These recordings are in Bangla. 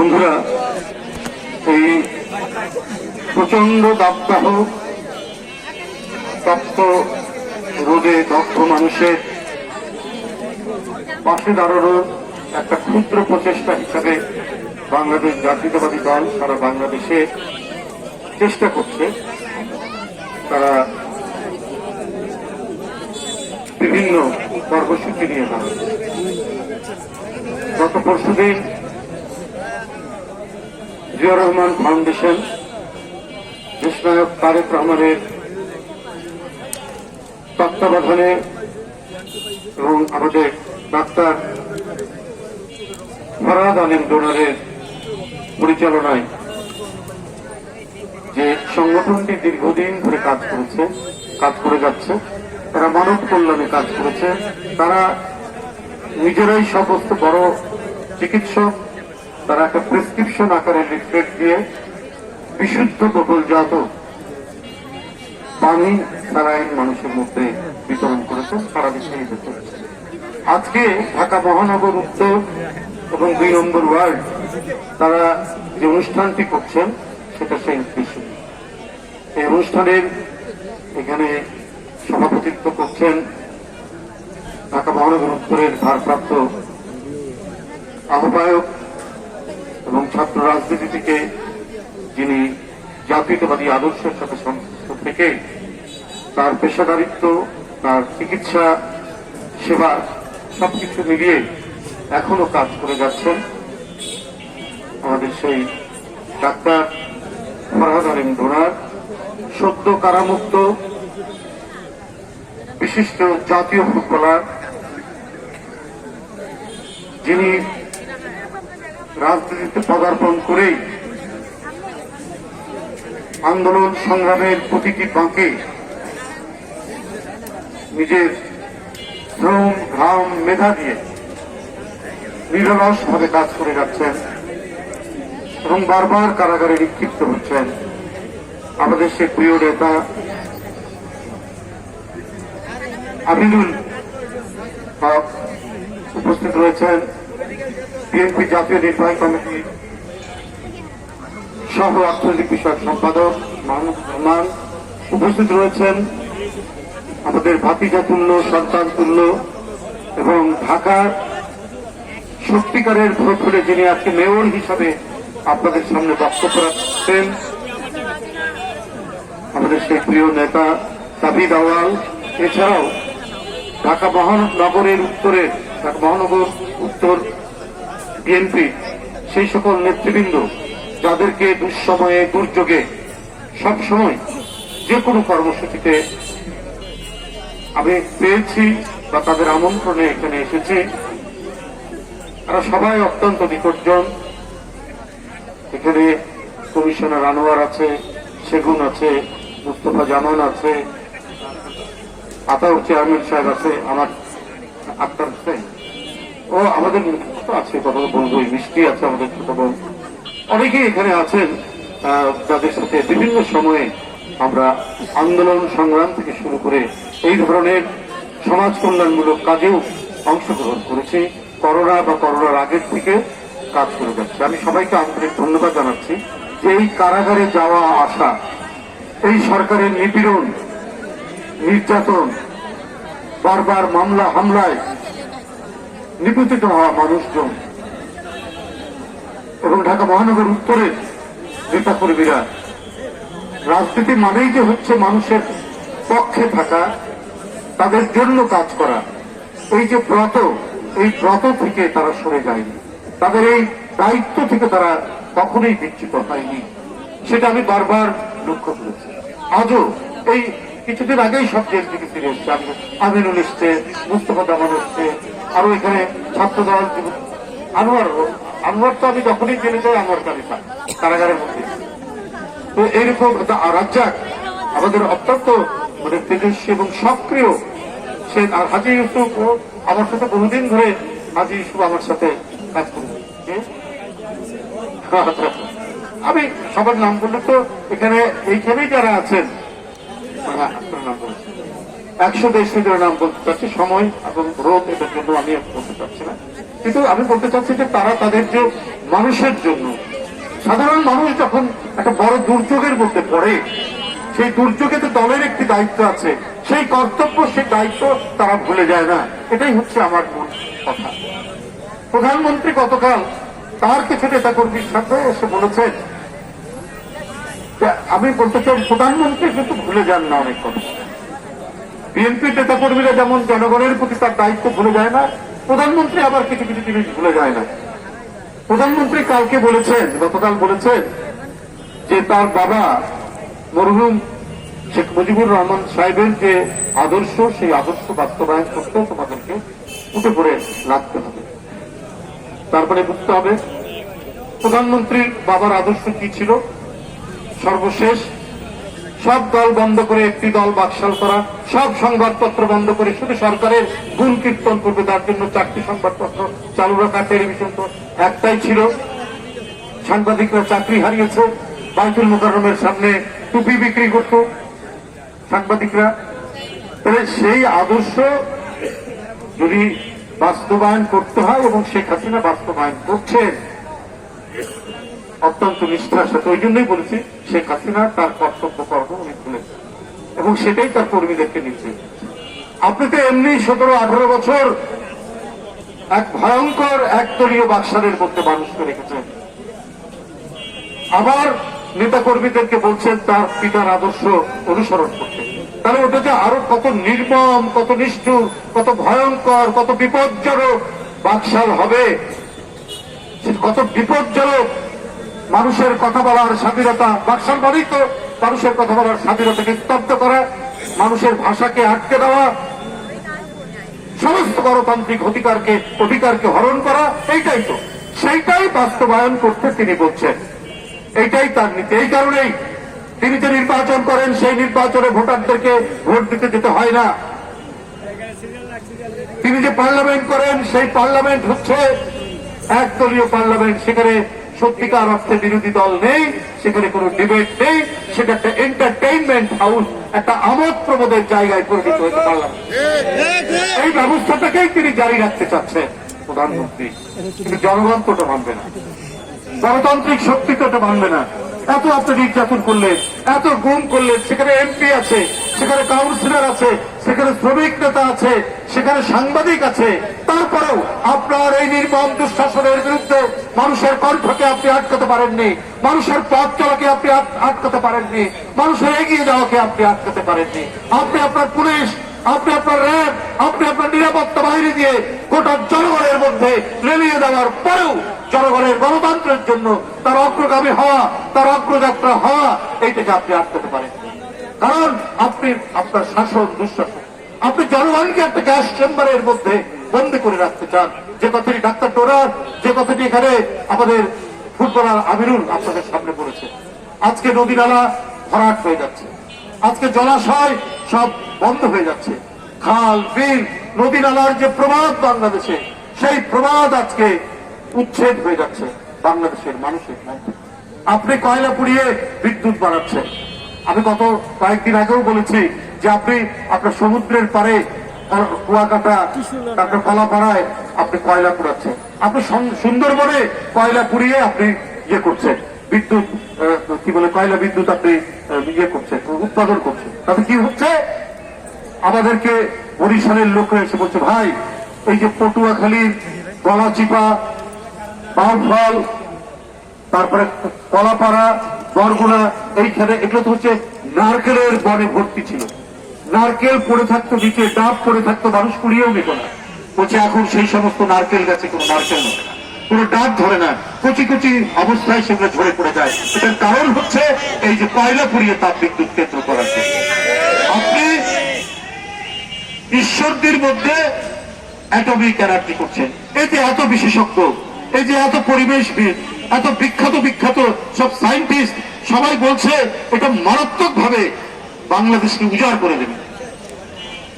বন্ধুরা, এই প্রচণ্ড দাবদাহ তপ্ত রোদে দক্ষ মানুষের পাশে দাঁড়ানোর একটা ক্ষুদ্র প্রচেষ্টা হিসাবে বাংলাদেশ জাতীয়তাবাদী দল সারা বাংলাদেশে চেষ্টা করছে। তারা বিভিন্ন কর্মসূচি নিয়ে যাবে। গত পরশুদিন জিয়া রহমান ফাউন্ডেশন দেশনায়ক তারেক রহমানের তত্ত্বাবধানে এবং আমাদের ডাক্তার ফরাদ আলিম ডোনারের পরিচালনায় যে সংগঠনটি দীর্ঘদিন ধরে কাজ করেছে, কাজ করে যাচ্ছে, তারা মানব কল্যাণে কাজ করেছে, তারা নিজেরাই সমস্ত বড় চিকিৎসক তারা একটা প্রেসক্রিপশন আকারে লিফলেট দিয়ে বিশুদ্ধ বোতলজাত পানি সারাইন মানুষের মধ্যে বিতরণ করেছেন সারা এই আজকে ঢাকা মহানগর উত্তর এবং দুই নম্বর ওয়ার্ড তারা যে অনুষ্ঠানটি করছেন, সেটা সেই উদ্দেশ্য। এই অনুষ্ঠানের এখানে সভাপতিত্ব করছেন ঢাকা মহানগর উত্তরের ভারপ্রাপ্ত আহ্বায়ক ছাত্র রাজনীতি থেকে যিনি জাতীয়তাবাদী আদর্শের সাথে সংশ্লিষ্ট থেকে তার পেশাদারিত্ব, তার চিকিৎসা, সেবা সবকিছু মিলিয়ে এখনও কাজ করে যাচ্ছেন আমাদের সেই ডাক্তার ফরহাদ আলিম ডোনার। সদ্য কারামুক্ত বিশিষ্ট জাতীয় ফুটবলার যিনি রাজনীতিতে পদার্পণ করেই আন্দোলন সংগ্রামের প্রতিটি বাঁকে নিজের শ্রম, ঘাম, মেধা দিয়ে নিরলস ভাবে কাজ করে যাচ্ছেন এবং বারবার কারাগারে নিক্ষিপ্ত হচ্ছেন আমাদের সে প্রিয় নেতা আমিনুল উপস্থিত রয়েছেন। বিএনপি জাতীয় নির্বাহী কমিটি সহ অর্থনৈতিক বিষয়ক সম্পাদক মাহমুদ রহমান উপস্থিত রয়েছেন। আমাদের ভাতিজা তুল্য, সন্তান তুল্য এবং ঢাকার সত্যিকারের ভোট হলে যিনি আজকে মেয়র হিসাবে আপনাদের সামনে বক্তব্য রাখছেন, আমাদের সেই প্রিয় নেতা তাবিদ আওয়াল এছাড়াও ঢাকা মহানগরের উত্তরের, ঢাকা মহানগর উত্তর বিএনপি সেই সকল নেতৃবৃন্দ যাদেরকে দুঃসময়ে, দুর্যোগে সবসময় যে কোনো কর্মসূচিতে আমি পেয়েছি বা তাদের আমন্ত্রণে এখানে এসেছি, তারা সবাই অত্যন্ত নিকটজন এখানে কমিশনার আনোয়ার আছে, সেগুন আছে, মুস্তফা জামান আছে, আতাউর চেয়ারম্যান সাহেব আছে, আমার আক্তার হোসেন। ও, আমাদের আছে, কথা বলবোই মিষ্টি আছে আমাদের ছোট বোন। অনেকেই এখানে আছেন যাদের সাথে বিভিন্ন সময়ে আমরা আন্দোলন সংগ্রাম থেকে শুরু করে এই ধরনের সমাজ কল্যাণমূলক কাজেও অংশগ্রহণ করেছি। করোনা বা করোনার আগের থেকে কাজ করে যাচ্ছে। আমি সবাইকে আন্তরিক ধন্যবাদ জানাচ্ছি যে এই কারাগারে যাওয়া আসা, এই সরকারের নিপীড়ন, নির্যাতন, বারবার মামলা, হামলায় নিপতিত হওয়া মানুষজন এবং ঢাকা মহানগর উত্তরের নেতাকর্মীরা রাজনীতি মানেই যে হচ্ছে মানুষের পক্ষে থাকা, তাদের জন্য কাজ করা। এই যে ব্রত, এই ব্রত থেকে তারা সরে যায়নি। তাদের এই দায়িত্ব থেকে তারা কখনোই বিচ্যুত হয়নি। সেটা আমি বারবার লক্ষ্য করেছি। আজও এই কিছুদিন আগেই সব জেল থেকে ফিরে এসছে। আমিনুল এসছে, মুস্তফা দামান এসছে আরও এখানে ছাত্রদল যুব- আনোয়ার আনোয়ার তো আমি যখনই জেলে যাই আনোয়ার কালী পাই, কারাগারের মধ্যে। তো এইরকম রাজ্জাক আমাদের অত্যন্ত মানে তেজস্বী এবং সক্রিয় সে আর হাজি ইউসুফ আমার সাথে বহুদিন ধরে হাজি ইউসুফ আমার সাথে কাজ করবে। আমি সবার নাম বললে তো এখানে এইখানেই যারা আছেন হ্যাঁ, আপনার নাম বলছি। একশো দেড়শো নাম বলতে চাচ্ছি, সময় এবং রোগ এটার জন্য আমি বলতে চাচ্ছি না। কিন্তু আমি বলতে চাচ্ছি যে তারা তাদের যে মানুষের জন্য, সাধারণ মানুষ যখন একটা বড় দুর্যোগের মধ্যে পড়ে, সেই দুর্যোগে তো দলের একটি দায়িত্ব আছে, সেই কর্তব্য, সেই দায়িত্ব তারা ভুলে যায় না। এটাই হচ্ছে আমার মূল কথা। প্রধানমন্ত্রী গতকাল তার কিছু নেতা কর্মীর সাথে এসে বলেছেন আমি বলতে চাই, প্রধানমন্ত্রী কিন্তু ভুলে যান না অনেক কথা। বিএনপি নেতা কর্মীরা যেমন জনগণের প্রতি তার দায়িত্ব ভুলে যায় না, প্রধানমন্ত্রী আবার কিছু কিছু জিনিস ভুলে যায় না। প্রধানমন্ত্রী কালকে বলেছেন, গতকাল বলেছেন যে তার বাবা মরহুম শেখ মুজিবুর রহমান সাহেবের যে আদর্শ, সেই আদর্শ বাস্তবায়ন করতে তোমাদেরকে উঠে পড়ে লাগতে হবে। তারপরে বুঝতে হবে, প্রধানমন্ত্রীর বাবার আদর্শ কি ছিল? সর্বশেষ সব দল বন্ধ করে একটি দল বাকশাল করা, সব সংবাদপত্র বন্ধ করে শুধু সরকারের গুণ কীর্তন করবে, তার জন্য চারটি সংবাদপত্র চালু রাখা টেলিভিশন তো একটাই ছিল। সাংবাদিকরা চাকরি হারিয়েছে বাইতুল মুকাররমের সামনে টুপি বিক্রি করত সাংবাদিকরা। তাহলে সেই আদর্শ যদি বাস্তবায়ন করতে হয় এবং শেখ হাসিনা বাস্তবায়ন করছেন অত্যন্ত নিষ্ঠার সাথে, ওই জন্যই বলেছি, শেখ হাসিনা তার কর্তব্য কর্ম উনি ভুলেছেন এবং সেটাই তার কর্মীদেরকে নিচ্ছে আপনি তো এমনি সতেরো, আঠারো বছর এক ভয়ঙ্কর একদলীয় বাক্সারের মধ্যে মানুষকে রেখেছেন আবার নেতা কর্মীদেরকে বলছেন, তার পিতার আদর্শ অনুসরণ করতে। তাহলে ওটা যে আরও কত নির্মম, কত নিষ্ঠুর, কত ভয়ঙ্কর, কত বিপজ্জনক বাকশাল হবে কত বিপজ্জনক মানুষের কথা বলার স্বাধীনতা মানেই মানুষের কথা বলার স্বাধীনতাকে স্তব্ধ করা, মানুষের ভাষাকে আটকে দেওয়া, সমস্ত গণতান্ত্রিক অধিকারকে অধিকারকে হরণ করা, এইটাই তো। সেইটাই বাস্তবায়ন করতে তিনি বলছেন। এইটাই তার নীতি। এই কারণেই তিনি যে নির্বাচন করেন, সেই নির্বাচনে ভোটারদেরকে ভোট দিতে যেতে হয় না। তিনি যে পার্লামেন্ট করেন, সেই পার্লামেন্ট হচ্ছে একদলীয় পার্লামেন্ট। সেখানে সত্যিকার অর্থে বিরোধী দল নেই, সেখানে কোনো ডিবেট নেই, সেটা একটা এন্টারটেইনমেন্ট হাউস একটা আমোদ প্রমোদের জায়গায় পরিণত হতে পারলাম এই ব্যবস্থাটাকেই তিনি জারি রাখতে চাচ্ছেন প্রধানমন্ত্রী। কিন্তু জনগণ তো মানবে না। গণতান্ত্রিক শক্তি তো মানবে না। এত আপনি নির্যাতন করলেন এত গুম করলেন সেখানে এমপি আছে, সেখানে কাউন্সিলর আছে সেখানে শ্রমিক নেতা আছে, সেখানে সাংবাদিক আছে। তারপরেও আপনার এই নির্মম দুঃশাসনের বিরুদ্ধে মানুষের কণ্ঠকে আপনি আটকাতে পারেননি, মানুষের পথ চলাকে আপনি আটকাতে পারেননি, মানুষের এগিয়ে যাওয়াকে আপনি আটকাতে পারেননি। আপনি আপনার পুলিশ, আপনি আপনার র্যাব, আপনি আপনার নিরাপত্তা বাহিনী দিয়ে গোটা জনগণের মধ্যে লেলিয়ে দেওয়ার পরেও জনগণের গণতন্ত্রের জন্য তার অগ্রগামী হওয়া, তার অগ্রযাত্রা হওয়া, এইটাকে আপনি আটকাতে পারেন কারণ আপনি আপনার শাসন দুঃশাসন। আপনি জনগণকে একটা গ্যাস চেম্বারের মধ্যে বন্দি করে রাখতে চান। যে কথাটি ডাক্তার টোরার যে কথাটি এখানে আমাদের ফুটবলার আমিরুল আপনাদের সামনে পড়েছে আজকে নদী নালা ভরাট হয়ে যাচ্ছে। আজকে জলাশয় সব বন্ধ হয়ে যাচ্ছে। খাল, বিল, নদী নালার যে প্রবাদ বাংলাদেশে, সেই প্রবাদ আজকে উচ্ছেদ হয়ে যাচ্ছে বাংলাদেশের মানুষের মধ্যে। আপনি কয়লা পুড়িয়ে বিদ্যুৎ বানাচ্ছেন আমি গত কয়েকদিন আগেও বলেছি যে আপনি আপনার সমুদ্রের পারে কুয়াকাটা তারপর কলাপাড়ায় আপনি কয়লা পুড়াচ্ছেন আপনি সুন্দরবনে কয়লা পুড়িয়ে আপনি ইয়ে করছেন। বিদ্যুৎ কি বলে কয়লা বিদ্যুৎ আপনি ইয়ে করছেন উৎপাদন করছেন। তাতে কি হচ্ছে? আমাদেরকে বরিশালের লোকরা এসে বলছে ভাই এই যে পটুয়াখালীর গলাচিপা বাউফল তারপরে কলাপাড়া বরগুনা, এইখানে এগুলো তো হচ্ছে নারকেলের বনে ভর্তি ছিল। নারকেল পড়ে থাকতো নিচে, ডাব পড়ে থাকতো, মানুষ কুড়িয়েও নিত না। বলছে, এখন সেই সমস্ত নারকেল গাছে কোনো নারকেল নয় কোনো ডাব ধরে না, কচি কচি অবস্থায় সেগুলো ঝরে পড়ে যায়। এটার কারণ হচ্ছে, এই যে কয়লা পুড়িয়ে তাপ বিদ্যুৎ কেন্দ্র করার জন্য। আপনি ঈশ্বরদের মধ্যে অ্যাটমিক এনার্জি করছেন। এই যে এত বিশেষজ্ঞ এই যে এত পরিবেশবিদ এত বিখ্যাত বিখ্যাত সব সায়েন্টিস্ট সবাই বলছে এটা মারাত্মক ভাবে বাংলাদেশকে উজাড় করে দেবে।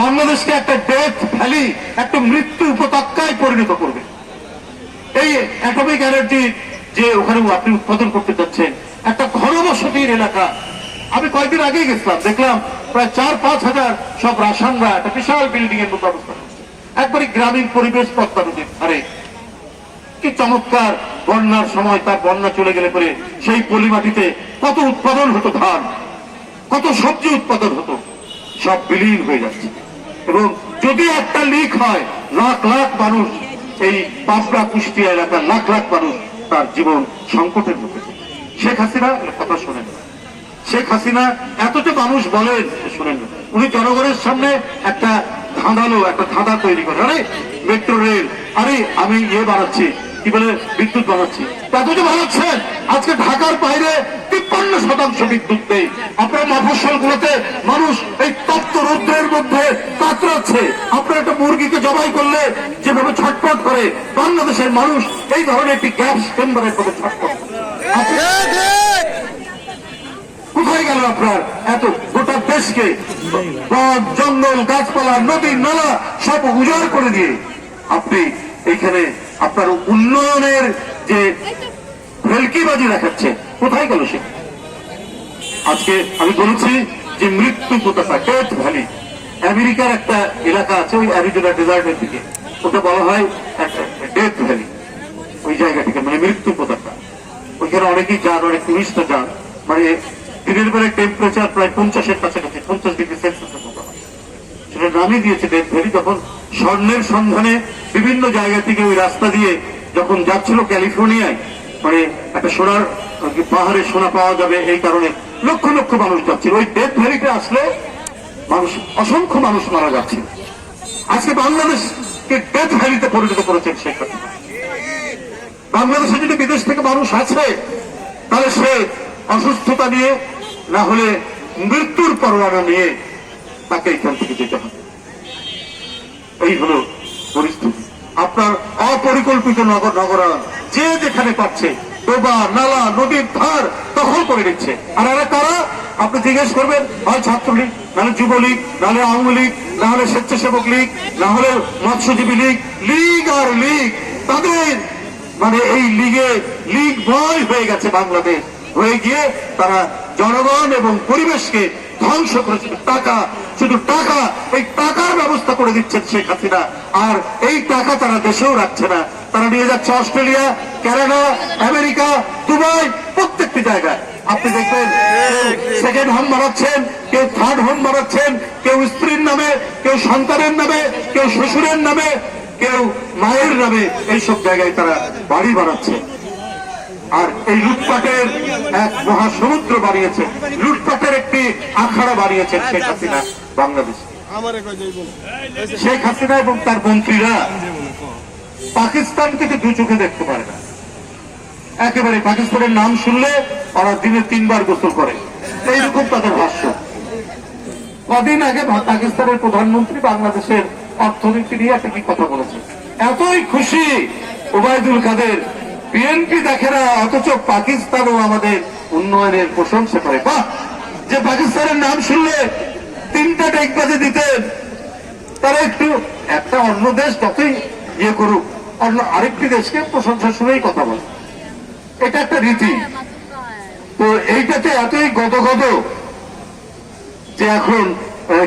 বাংলাদেশকে একটা ডেথ ভ্যালি একটা মৃত্যু উপত্যকায় পরিণত করবে। এই অ্যাটমিক এনার্জি যে ওখানে আপনি উৎপাদন করতে যাচ্ছেন, একটা ঘনবসতির এলাকা। আমি কয়েকদিন আগেই গেছিলাম, দেখলাম প্রায় চার, পাঁচ হাজার সব রাসানরা একটা বিশাল বিল্ডিং এর অবস্থান করছে। একবারই গ্রামীণ পরিবেশ পদ্মা ধারে কি চমৎকার বন্যার সময় তার বন্যা চলে গেলে পরে সেই পলি মাটিতে কত উৎপাদন হতো ধান, কত সবজি উৎপাদন হতো, সব বিলীন হয়ে যাচ্ছে এবং যদি একটা লিক হয়, লাখ লাখ মানুষ এই পাবনা কুষ্টিয়া এলাকার লাখ লাখ মানুষ তার জীবন সংকটের মুখে শেখ হাসিনা কথা শোনেন। শেখ হাসিনা এতটা মানুষ বলেন শোনেন। উনি জনগণের সামনে একটা ধাঁধালো, একটা ধাঁধা তৈরি করে আরে, মেট্রো রেল, আরে, আমি ইয়ে বানাচ্ছি কি বলে বিদ্যুৎ বানাচ্ছি এতটা বানাচ্ছেন আজকে ঢাকার বাইরে তিপ্পান্ন শতাংশ বিদ্যুৎ নেই। আপনার মফস্বল গুলোতে মানুষ এই তপ্ত রৌদ্রের মধ্যে কাতরাচ্ছে। আপনার একটা মুরগিকে জবাই করলে যেভাবে ছটপট করে, বাংলাদেশের মানুষ এই ধরনের একটি গ্যাস চেম্বারের মধ্যে ছটপট। কোথায় গেল আপনার? এত গোটা দেশকে জঙ্গল, গাছপালা, নদী, নালা সব উজাড় করে দিয়ে আপনি এখানে আপনার উন্নয়নের যে ভেলকিবাজি দেখাচ্ছে, কোথায় গেল সে? আজকে আমি বলেছি যে মৃত্যু পতাকা ডেথ ভ্যালি। আমেরিকার একটা এলাকা আছে ওই অ্যারিজোনা ডেজার্টের দিকে। ওটা বলা হয় ডেথ ভ্যালি। ওই জায়গাটিকে মানে মৃত্যু পতাকা ওইখানে অনেকেই যান, অনেক টুরিস্ট যান। মানে দিনের বেলায় টেম্পারেচার প্রায় পঞ্চাশের কাছাকাছি, পঞ্চাশ ডিগ্রি সেলসিয়াসের মতো। সেটা নামই দিয়েছে ডেথ ভ্যালি, তখন স্বর্ণের সন্ধানে বিভিন্ন জায়গা থেকে ওই রাস্তা দিয়ে যখন যাচ্ছিল ক্যালিফোর্নিয়ায় মানে একটা সোনার পাহাড়ে সোনা পাওয়া যাবে এই কারণে লক্ষ লক্ষ মানুষ যাচ্ছিল। ওই ডেথ ভ্যালিতে আসলে মানুষ, অসংখ্য মানুষ মারা যাচ্ছে আজকে বাংলাদেশকে ডেথ ভ্যালিতে পরিণত করেছেন হাসিনা বাংলাদেশে যদি বিদেশ থেকে মানুষ আছে তাহলে সে অসুস্থতা নিয়ে, না হলে মৃত্যুর পরোয়ানা নিয়ে তাকে এখান থেকে যেতে হবে। এই হলো পরিস্থিতি। আপনার অপরিকল্পিত নগর নগরায়ন যে যেখানে পাচ্ছে, ডোবা, নালা, নদীর ধার দখল করে নিচ্ছে। আর এরা কারা? আপনি জিজ্ঞেস করবেন, হয় ছাত্রলীগ, নাহলে যুবলীগ, নাহলে আওয়ামী লীগ, নাহলে স্বেচ্ছাসেবক লীগ, নাহলে মৎস্যজীবী লীগ লীগ আর লীগ। তাদের মানে এই লিগে লীগ ভয় হয়ে গেছে বাংলাদেশ। হয়ে গিয়ে তারা জনগণ এবং পরিবেশকে ধ্বংস করে শুধু টাকা। শুধু টাকা, এই টাকার ব্যবস্থা করে দিচ্ছেন শেখ হাসিনা। আর এই টাকা তারা দেশেও রাখছে না। তারা নিয়ে যাচ্ছে অস্ট্রেলিয়া কানাডা আমেরিকা, দুবাই, প্রত্যেকটি জায়গায়। আপনি দেখবেন সেকেন্ড হোম বানাচ্ছেন, কেউ থার্ড হোম বানাচ্ছেন, কেউ স্ত্রীর নামে, কেউ সন্তানের নামে, কেউ শ্বশুরের নামে, কেউ মায়ের নামে, এইসব জায়গায় তারা বাড়ি বানাচ্ছে। আর এই লুটপাটের এক মহাসমুদ্র বানিয়েছে। লুটপাটের একটি আখাড়া বানিয়েছেন শেখ হাসিনা বাংলাদেশ। শেখ হাসিনা এবং তার মন্ত্রীরা পাকিস্তানকে তো দু চোখে দেখতে পারে না। একেবারে পাকিস্তানের নাম শুনলে ওরা দিনে তিনবার গোসল করে। এইরকম তাদের ভাষ্য। কদিন আগে পাকিস্তানের প্রধানমন্ত্রী বাংলাদেশের অর্থনীতি নিয়ে একটা কি কথা বলেছে। এতই খুশি ওবায়দুল কাদের বিএনপি দেখে না, অথচ পাকিস্তানও আমাদের উন্নয়নের প্রশংসা করে। বাহ! যে পাকিস্তানের নাম শুনলে তিনটা টেকবাজি দিতেন তারা একটু একটা অন্য দেশ যতই ইয়ে করুক, অন্য আরেকটি দেশকে প্রশংসা শুনেই কথা বলে। এটা একটা রীতি। তো এইটাতে এতই গদগদ যে এখন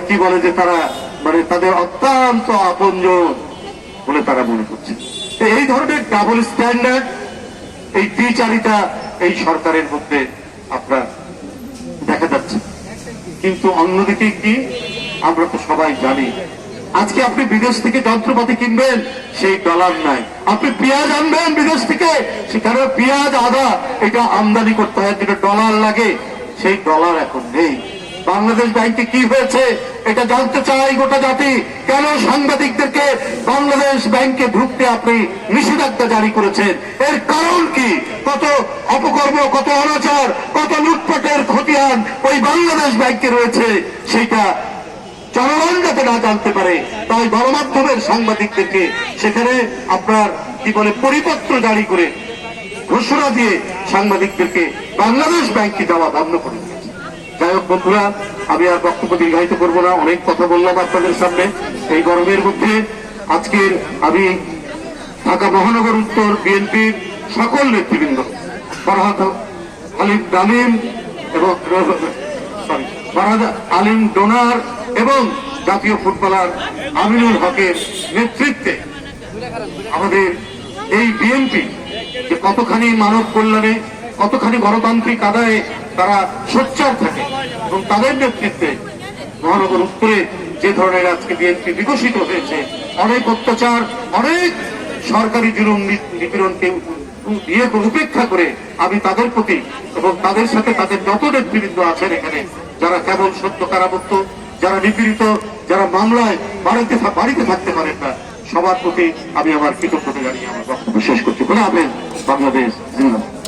কি বলে যে তারা মানে তাদের অত্যন্ত আপনজন বলে তারা মনে করছে। এই ধরনের ডাবল স্ট্যান্ডার্ড এই দ্বিচারিতা এই সরকারের মধ্যে আপনার দেখা যাচ্ছে। কিন্তু অন্যদিকে কি? আমরা তো সবাই জানি। আজকে আপনি বিদেশ থেকে যন্ত্রপাতি কিনবেন, সেই ডলার নাই। আপনি পেঁয়াজ আনবেন বিদেশ থেকে সেখানে পেঁয়াজ, আদা, এটা আমদানি করতে হয়, যেটা ডলার লাগে, সেই ডলার এখন নেই। বাংলাদেশ ব্যাংকে কি হয়েছে এটা জানতে চাই গোটা জাতি। কেন সাংবাদিকদেরকে বাংলাদেশ ব্যাংকে ঢুকতে আপনি নিষেধাজ্ঞা জারি করেছেন? এর কারণ কি? কত অপকর্ম, কত অনাচার, কত লুটপাটের খতিয়ান ওই বাংলাদেশ ব্যাংকে রয়েছে, সেটা জনগণ যাতে না জানতে পারে, তাই গণমাধ্যমের সাংবাদিকদেরকে সেখানে আপনার, কি বলে, পরিপত্র জারি করে ঘোষণা দিয়ে সাংবাদিকদেরকে বাংলাদেশ ব্যাংকে যাওয়া বন্ধ করে দিয়েছে যাই হোক বন্ধুরা, আমি আর বক্তব্য দীর্ঘায়িত করব না। অনেক কথা বললাম আপনাদের সামনে। এই গরমের মধ্যে আজকের আমি ঢাকা মহানগর উত্তর বিএনপির সকল নেতৃবৃন্দ, ফরহাদ আলিম ডালিম এবং সরি ফরহাদ আলিম ডোনার এবং জাতীয় ফুটবলার আমিনুল হকের নেতৃত্বে আমাদের এই বিএনপি যে কতখানি মানব কল্যাণে, কতখানি গণতান্ত্রিক আদায়ে তারা সোচ্চার থাকে এবং তাদের নেতৃত্বে মহানগর উত্তরে যে ধরনের আজকে বিএনপি বিকশিত হয়েছে, অনেক অত্যাচার, অনেক সরকারি জুলুম নিপীড়নকে ইয়ে উপেক্ষা করে আমি তাদের প্রতি এবং তাদের সাথে তাদের যত নেতৃবৃন্দ আছেন এখানে, যারা কেবল সত্য কারাবদ্ধ যারা নিপীড়িত, যারা মামলায় বাড়িতে বাড়িতে থাকতে পারেন না, সবার প্রতি আমি আমার কৃতজ্ঞতা জানিয়ে আমার বক্তব্য শেষ করছি। খোলা হাফেজ বাংলাদেশ, জিন্দাবাদ।